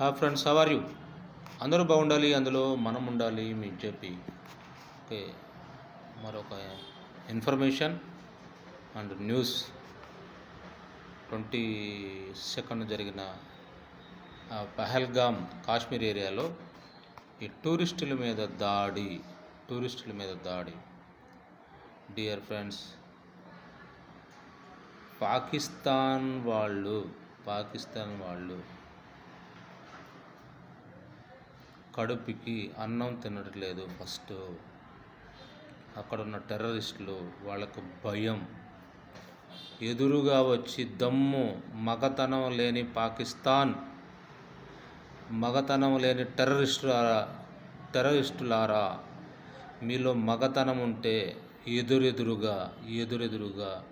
హా friends have you అందరూ బాగుండాలి అందులో మనం ఉండాలి మీకు చెప్పి. ఓకే మరొక information and news twenty second జరిగిన ఆ పహల్గామ్ కాశ్మీర్ ఏరియాలో ఈ టూరిస్టుల మీద దాడి టూరిస్టుల మీద దాడి. డియర్ ఫ్రెండ్స్ పాకిస్తాన్ వాళ్ళు పాకిస్తాన్ వాళ్ళు కడుపుకి అన్నం తినట్లేదు ఫస్ట్. అక్కడ ఉన్న టెర్రరిస్టులు వాళ్ళకు భయం. ఎదురుగా వచ్చి దమ్ము మగతనం లేని పాకిస్తాన్ మగతనం లేని టెర్రరిస్టులారా టెర్రరిస్టులారా మీలో మగతనం ఉంటే ఎదురెదురుగా ఎదురెదురుగా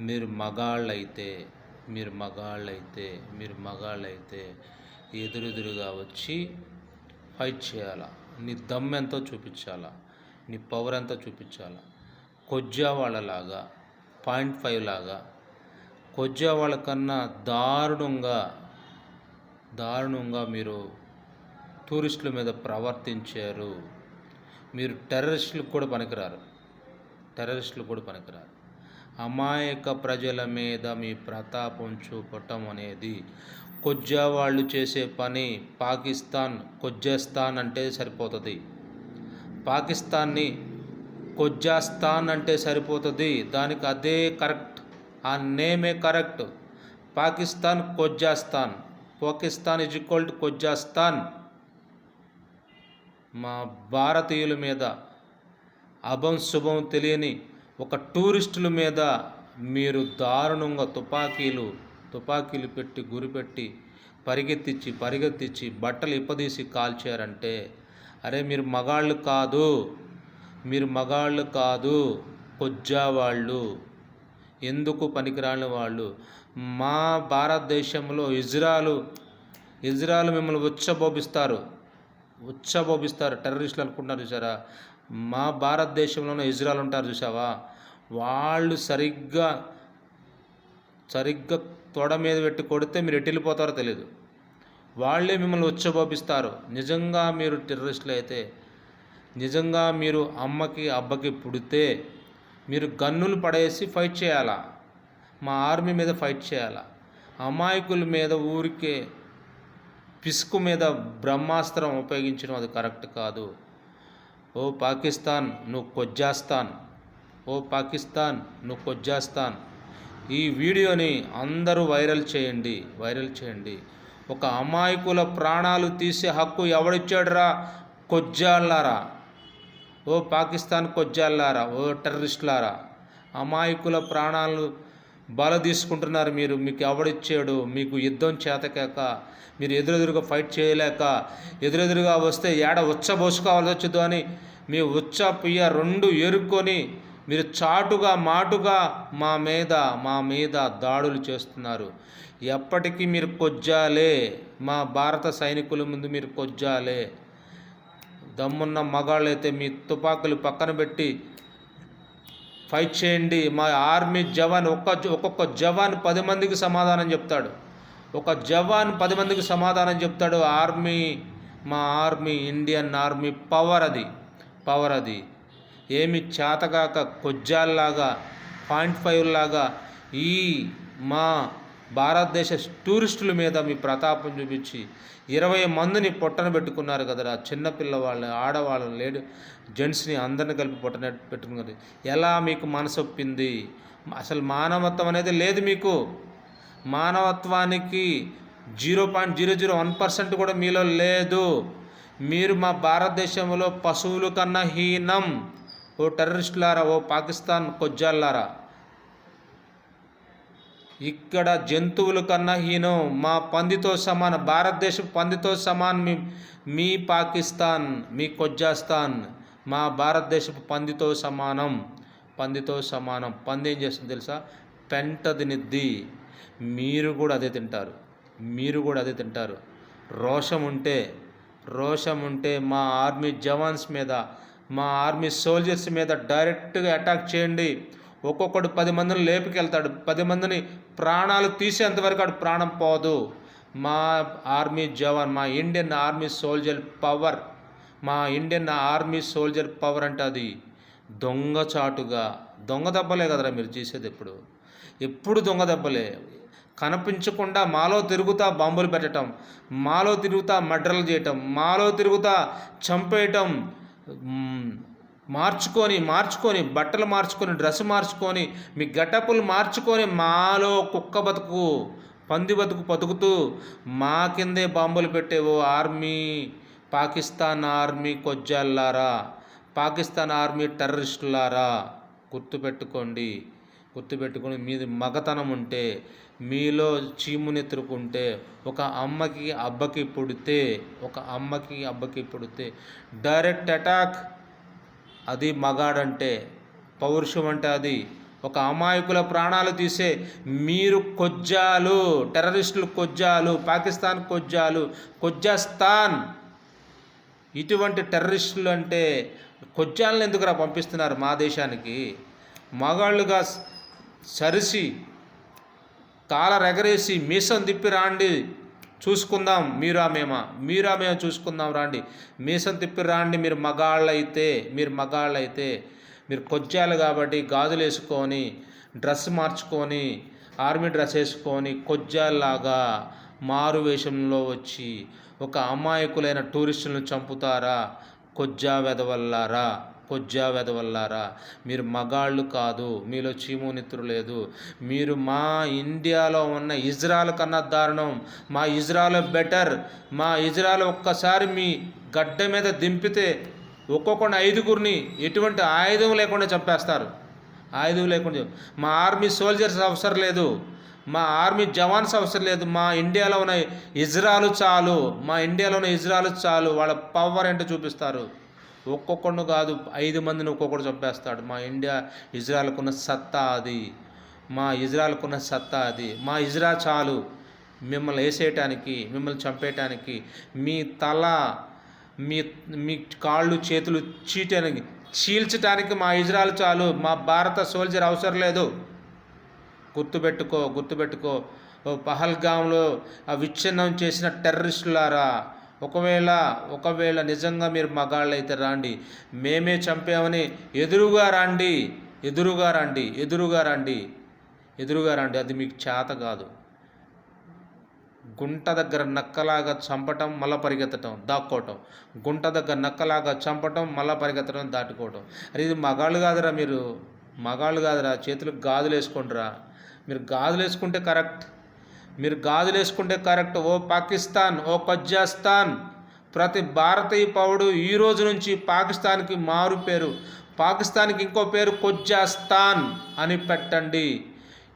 మీరు మగాళ్ళైతే మీరు మగాళ్ళైతే మీరు మగాళ్ళైతే ఎదురెదురుగా వచ్చి ఫైట్ చేయాలా? నీ దమ్ ఎంతో చూపించాలా? నీ పవర్ ఎంతో చూపించాలా? కొజ్జా వాళ్ళలాగా పాయింట్ ఫైవ్ లాగా కొజ్జా వాళ్ళకన్నా దారుణంగా దారుణంగా మీరు టూరిస్టుల మీద ప్రవర్తించారు. మీరు టెర్రరిస్టులకు కూడా పనికిరారు. టెర్రరిస్టులు కూడా పనికిరారు. అమాయక ప్రజల మీద మీ ప్రతాపం చూపటం అనేది కొజ్జా వాళ్ళు చేసే పని పాకిస్తాన్ కొజ్జాస్తాన్ అంటే సరిపోతుంది. పాకిస్తాన్ని కొజ్జాస్తాన్ అంటే సరిపోతుంది. దానికి అదే కరెక్ట్. ఆ నేమే కరెక్ట్. పాకిస్తాన్ కొజ్జాస్తాన్. పాకిస్తాన్ ఇజ్ ఈక్వల్ టు కొజ్జాస్తాన్. మా భారతీయుల మీద అభం శుభం తెలియని ఒక టూరిస్టుల మీద మీరు దారుణంగా తుపాకీలు తుపాకీలు పెట్టి గురిపెట్టి పరిగెత్తించి పరిగెత్తించి బట్టలు ఇప్పదీసి కాల్చారంటే అరే మీరు మగాళ్ళు కాదు మీరు మగాళ్ళు కాదు కొజ్జా వాళ్ళు ఎందుకు పనికిరాని వాళ్ళు? మా భారతదేశంలో ఇజ్రాలు ఇజ్రాయల్ మిమ్మల్ని ఉచ్చబోపిస్తారు ఉచ్చబోపిస్తారు టెర్రరిస్టులు అనుకుంటున్నారు చూసారా మా భారతదేశంలోనే ఇజ్రాయల్ ఉంటారు చూసావా వాళ్ళు సరిగ్గా సరిగ్గా తోడ మీద పెట్టి కొడితే మీరు ఎటు వెళ్ళిపోతారో తెలియదు వాళ్ళే మిమ్మల్ని వచ్చబోపిస్తారు నిజంగా మీరు టెర్రరిస్టులు అయితే నిజంగా మీరు అమ్మకి అబ్బకి పుడితే మీరు గన్నులు పడేసి ఫైట్ చేయాలా? మా ఆర్మీ మీద ఫైట్ చేయాలా? అమాయకుల మీద ఊరికే పిసుకు మీద బ్రహ్మాస్త్రం ఉపయోగించడం అది కరెక్ట్ కాదు. ఓ పాకిస్తాన్ నువ్వు కొజ్జాస్తాన్. ఓ పాకిస్తాన్ నువ్వు కొజ్జాస్తాన్. ఈ వీడియోని అందరూ వైరల్ చేయండి వైరల్ చేయండి. ఒక అమాయకుల ప్రాణాలు తీసే హక్కు ఎవడిచ్చాడురా? కొజ్జాలారా ఓ పాకిస్తాన్ కొజ్జాలారా ఓ టెర్రరిస్టులారా? అమాయకుల ప్రాణాలు బల తీసుకుంటున్నారు మీరు. మీకు ఎవడిచ్చాడు? మీకు యుద్ధం చేతకాక మీరు ఎదురెదురుగా ఫైట్ చేయలేక ఎదురెదురుగా వస్తే ఏడ ఉచ్చబోసుకోవాల్సి వచ్చదు అని మీ ఉచ్చ పియ్య రెండు ఏరుకొని మీరు చాటుగా మాటుగా మా మీద మా మీద దాడులు చేస్తున్నారు. ఎప్పటికీ మీరు కొజ్జాలే. మా భారత సైనికుల ముందు మీరు కొజ్జాలే. దమ్మున్న మగాళ్ళైతే మీ తుపాకులు పక్కన పెట్టి ఫైట్ చేయండి. మా ఆర్మీ జవాన్ ఒక్క ఒక్కొక్క జవాన్ పది మందికి సమాధానం చెప్తాడు. ఒక జవాన్ పది మందికి సమాధానం చెప్తాడు. ఆర్మీ మా ఆర్మీ ఇండియన్ ఆర్మీ పవర్ అది పవర్ అది. ఏమి చేతగాక కొజ్జాల్లాగా పాయింట్ ఫైవ్ లాగా ఈ మా భారతదేశ టూరిస్టుల మీద మీ ప్రతాపం చూపించి ఇరవై మందిని పొట్టన పెట్టుకున్నారు కదరా. చిన్నపిల్లవాళ్ళని ఆడవాళ్ళని లేడు జెంట్స్ని అందరిని కలిపి పొట్టన పెట్టుకున్నారు. ఎలా మీకు మనసొప్పింది అసలు మానవత్వం అనేది లేదు మీకు. మానవత్వానికి zero point zero zero one percent కూడా మీలో లేదు. మీరు మా భారతదేశంలో పశువుల కన్నా హీనం. ఓ టెర్రరిస్టులారా ఓ పాకిస్తాన్ కొజ్జాలారా ఇక్కడ జంతువుల కన్నా హీనం మా పందితో సమానం భారతదేశం పందితో సమానం మీ మీ పాకిస్తాన్ మీ కొజ్జాస్తాన్ మా భారతదేశపు పందితో సమానం పందితో సమానం. పంది ఏం చేస్తుంది తెలుసా? పెంట తినిద్ది. మీరు కూడా అదే తింటారు. మీరు కూడా అదే తింటారు. రోషం ఉంటే రోషం ఉంటే మా ఆర్మీ జవాన్స్ మీద మా ఆర్మీ సోల్జర్స్ మీద డైరెక్ట్గా అటాక్ చేయండి. ఒక్కొక్కడు పది మందిని లేపుకెళ్తాడు. పది మందిని ప్రాణాలు తీసేంతవరకు ఆడు ప్రాణం పోదు. మా ఆర్మీ జవాన్ మా ఇండియన్ ఆర్మీ సోల్జర్ పవర్ మా ఇండియన్ ఆర్మీ సోల్జర్ పవర్ అంటే అది దొంగచాటుగా దొంగ దెబ్బలే కదరా మీరు చేసేది ఎప్పుడు ఎప్పుడు దొంగ దెబ్బలే. కనిపించకుండా మాలో తిరుగుతా బాంబులు పెట్టడం మాలో తిరుగుతా మడ్రలు చేయటం మాలో తిరుగుతా చంపేయటం మార్చుకొని మార్చుకొని బట్టలు మార్చుకొని డ్రెస్ మార్చుకొని మీ గటపులు మార్చుకొని మాలో కుక్క బతుకు పంది బతుకు బతుకుతూ మా కిందే బాంబులు పెట్టేవో ఆర్మీ పాకిస్తాన్ ఆర్మీ కొజ్జాల్లారా పాకిస్తాన్ ఆర్మీ టెర్రరిస్టులారా గుర్తుపెట్టుకోండి. గుర్తుపెట్టుకొని మీది మగతనం ఉంటే మీలో చీమునెత్తుకుంటే ఒక అమ్మకి అబ్బకి పుడితే ఒక అమ్మకి అబ్బకి పుడితే డైరెక్ట్ అటాక్. అది మగాడంటే పౌరుషం అంటే అది. ఒక అమాయకుల ప్రాణాలు తీసే మీరు కొజ్జాలు టెర్రరిస్టులు కొజ్జాలు పాకిస్తాన్ కొజ్జాలు కొజ్జాస్తాన్. ఇటువంటి టెర్రరిస్టులు అంటే కొజ్జాలను ఎందుకురా పంపిస్తున్నారు మా దేశానికి? మగాళ్ళుగా సరిసి కాలరెగరేసి మీసం తిప్పి రాండి. చూసుకుందాం మీరా మేమా మీరా మేము చూసుకుందాం రాండి. మీసం తిప్పి రాండి మీరు మగాళ్ళైతే మీరు మగాళ్ళైతే. మీరు కొజ్జాలు కాబట్టి గాజులు వేసుకొని డ్రెస్ మార్చుకొని ఆర్మీ డ్రెస్ వేసుకొని కొజ్జాల్లాగా మారు వేషంలో వచ్చి ఒక అమాయకులైన టూరిస్టులను చంపుతారా? కొజ్జా వెదవల్లారా? కొజ్జా వెదవల్లారా మీరు మగాళ్ళు కాదు మీలో చీమోనిత్తురు లేదు. మీరు మా ఇండియాలో ఉన్న ఇజ్రాయల్ కన్నా దారుణం. మా ఇజ్రాయల్ బెటర్. మా ఇజ్రాయల్ ఒక్కసారి మీ గడ్డ మీద దింపితే ఒక్కొక్కడిని ఐదుగురిని ఎటువంటి ఆయుధం లేకుండా చంపేస్తారు. ఆయుధం లేకుండా మా ఆర్మీ సోల్జర్స్ అవసరం లేదు. మా ఆర్మీ జవాన్స్ అవసరం లేదు. మా ఇండియాలో ఉన్న ఇజ్రాలు చాలు. మా ఇండియాలో ఉన్న ఇజ్రాలు చాలు. వాళ్ళ పవర్ ఏంటో చూపిస్తారు. ఒక్కొక్కడు కాదు ఐదు మందిని ఒక్కొక్కడు చంపేస్తాడు. మా ఇండియా ఇజ్రాయల్కున్న సత్తా అది. మా ఇజ్రాయల్కున్న సత్తా అది. మా ఇజ్రా చాలు. మిమ్మల్ని వేసేయటానికి మిమ్మల్ని చంపేయటానికి మీ తల మీ మీ కాళ్ళు చేతులు చీటడానికి చీల్చడానికి మా ఇజ్రాయల్ చాలు. మా భారత సోల్జర్ అవసరం లేదు. గుర్తుపెట్టుకో గుర్తుపెట్టుకో. ఓ పహల్గాంలో ఆ విచ్ఛిన్నం చేసిన టెర్రరిస్టులారా ఒకవేళ ఒకవేళ నిజంగా మీరు మగాళ్ళు అయితే రాండి. మేమే చంపామని ఎదురుగా రండి. ఎదురుగా రండి. ఎదురుగా రండి. ఎదురుగా రండి. అది మీకు చేత కాదు. గుంట దగ్గర నక్కలాగా చంపటం మళ్ళా పరిగెత్తటం దాక్కోవటం. గుంట దగ్గర నక్కలాగా చంపటం మళ్ళా పరిగెత్తడం దాటుకోవటం. అరే ఇది మగాళ్ళు కాదురా మీరు. మగాళ్ళు కాదురా. చేతులకు గాజులు వేసుకోండిరా మీరు గాజులు వేసుకుంటే కరెక్ట్. మీరు గాజులు వేసుకుంటే కరెక్ట్. ఓ పాకిస్తాన్ ఓ కజ్జాస్తాన్ ప్రతి భారతీయ పౌరుడు ఈ రోజు నుంచి పాకిస్తాన్కి మారు పేరు. పాకిస్తాన్కి ఇంకో పేరు కొజ్జాస్తాన్ అని పెట్టండి.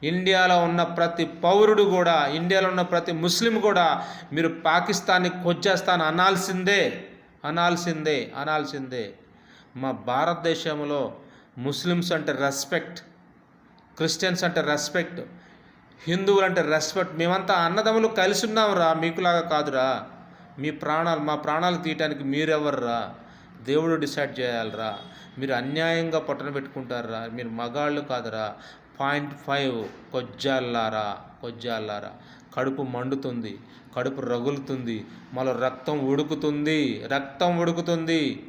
ఇండియాలో ఉన్న ప్రతి పౌరుడు కూడా ఇండియాలో ఉన్న ప్రతి ముస్లిం కూడా మీరు పాకిస్తాన్ని కొజ్జాస్తాన్ అనాల్సిందే అనాల్సిందే అనాల్సిందే. మా భారతదేశంలో ముస్లిమ్స్ అంటే రెస్పెక్ట్ క్రిస్టియన్స్ అంటే రెస్పెక్ట్ హిందువులు అంటే రెస్పెక్ట్ మేమంతా అన్నదమ్ములు కలిసి ఉన్నాంరా మీకులాగా కాదురా. మీ ప్రాణాలు మా ప్రాణాలు తీయటానికి మీరెవర్రా? దేవుడు డిసైడ్ చేయాలరా. మీరు అన్యాయంగా పొట్టన పెట్టుకుంటారా? మీరు మగాళ్ళు కాదురా. పాయింట్ ఫైవ్ కొజ్జాల్లారా కొజ్జాల్లారా. కడుపు మండుతుంది కడుపు రగులుతుంది మళ్ళీ రక్తం ఉడుకుతుంది రక్తం ఉడుకుతుంది.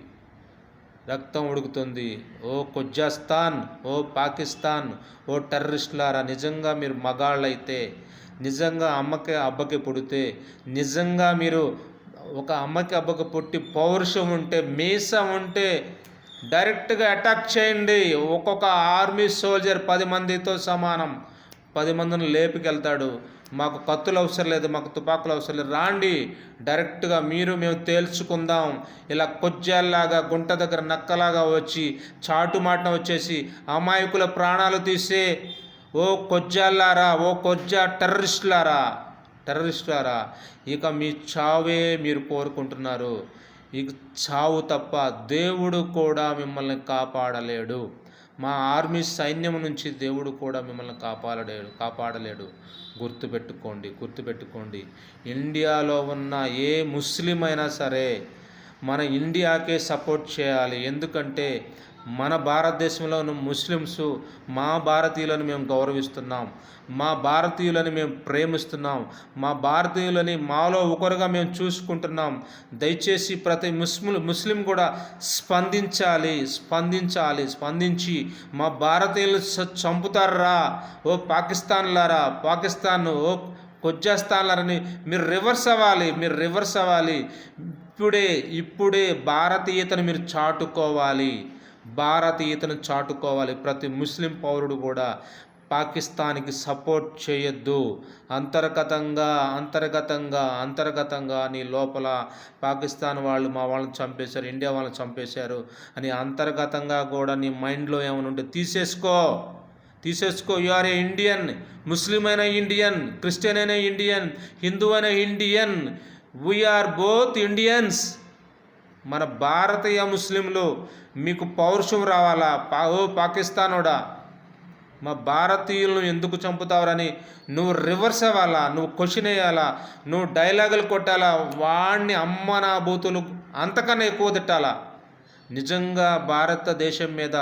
రక్తం ఉడుకుతుంది. ఓ కొజ్జాస్తాన్ ఓ పాకిస్తాన్ ఓ టెర్రరిస్టులారా నిజంగా మీరు మగాళ్ళైతే నిజంగా అమ్మకి అబ్బకి పుడితే నిజంగా మీరు ఒక అమ్మకి అబ్బకి పుట్టి పౌరుషం ఉంటే మీసం ఉంటే డైరెక్ట్గా అటాక్ చేయండి. ఒక్కొక్క ఆర్మీ సోల్జర్ పది మందితో సమానం. పది మందిని లేపుకెళ్తాడు. మాకు కత్తులు అవసరం లేదు మాకు తుపాకులు అవసరం లేదు. రాండి డైరెక్ట్గా మీరు మేము తేల్చుకుందాం. ఇలా కొజ్జాల్లాగా గుంట దగ్గర నక్కలాగా వచ్చి చాటుమాటన వచ్చేసి అమాయకుల ప్రాణాలు తీసే ఓ కొజ్జాల్లారా ఓ కొజ్జా టెర్రరిస్టులారా టెర్రరిస్టులారా ఇక మీ చావే మీరు కోరుకుంటున్నారు. ఇక చావు తప్ప దేవుడు కూడా మిమ్మల్ని కాపాడలేడు. మా ఆర్మీ సైన్యం నుంచి దేవుడు కూడా మిమ్మల్ని కాపాడలేడు కాపాడలేడు. గుర్తుపెట్టుకోండి గుర్తుపెట్టుకోండి. ఇండియాలో ఉన్న ఏ ముస్లిం అయినా సరే మన ఇండియాకే సపోర్ట్ చేయాలి. ఎందుకంటే మన భారతదేశంలోని ముస్లిమ్స్ మా భారతీయులను మేము గౌరవిస్తున్నాం. మా భారతీయులని మేము ప్రేమిస్తున్నాం. మా భారతీయులని మాలో ఒకరుగా మేము చూసుకుంటున్నాం. దయచేసి ప్రతి ముస్లిం ముస్లిం కూడా స్పందించాలి స్పందించాలి స్పందించి మా భారతీయులు చంపుతారా? ఓ పాకిస్తాన్లారా? పాకిస్తాన్ ఓ కొజ్జేస్తాన్లారని మీరు రివర్స్ అవ్వాలి మీరు రివర్స్ అవ్వాలి. ఇప్పుడే ఇప్పుడే భారతీయతను మీరు చాటుకోవాలి. భారతీయతను చాటుకోవాలి. ప్రతి ముస్లిం పౌరుడు కూడా పాకిస్తాన్కి సపోర్ట్ చేయొద్దు. అంతర్గతంగా అంతర్గతంగా అంతర్గతంగా నీ లోపల పాకిస్తాన్ వాళ్ళు మా వాళ్ళని చంపేశారు ఇండియా వాళ్ళని చంపేశారు అని అంతర్గతంగా కూడా నీ మైండ్లో ఏమైనా ఉంటే తీసేసుకో. తీసేసుకో. You are a Indian Muslim అయిన ఇండియన్ క్రిస్టియన్ అయిన ఇండియన్ హిందూ అయిన ఇండియన్ వీఆర్ బోత్ ఇండియన్స్ మన భారతీయ ముస్లింలు మీకు పౌరుషం రావాలా? పా ఓ పాకిస్తానోడా మా భారతీయులను ఎందుకు చంపుతావరని నువ్వు రివర్స్ అవ్వాలా? నువ్వు క్వశ్చన్ వేయాలా? నువ్వు డైలాగులు కొట్టాలా? వాడిని అమ్మ నా బూతులు అంతకన్నా ఎక్కువ తిట్టాలా? నిజంగా భారతదేశం మీద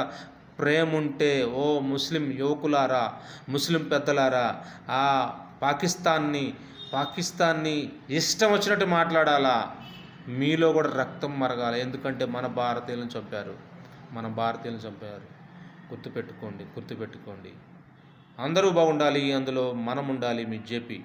ప్రేమ ఉంటే ఓ ముస్లిం యువకులారా ముస్లిం పెద్దలారా ఆ పాకిస్తాన్ని పాకిస్తాన్ని ఇష్టం వచ్చినట్టు మాట్లాడాలా? మీలో కూడా రక్తం మరగాలి. ఎందుకంటే మన భారతీయులను చంపారు. మన భారతీయులను చంపారు. గుర్తుపెట్టుకోండి గుర్తుపెట్టుకోండి. అందరూ బాగుండాలి అందులో మనం ఉండాలి మీ జేపీ.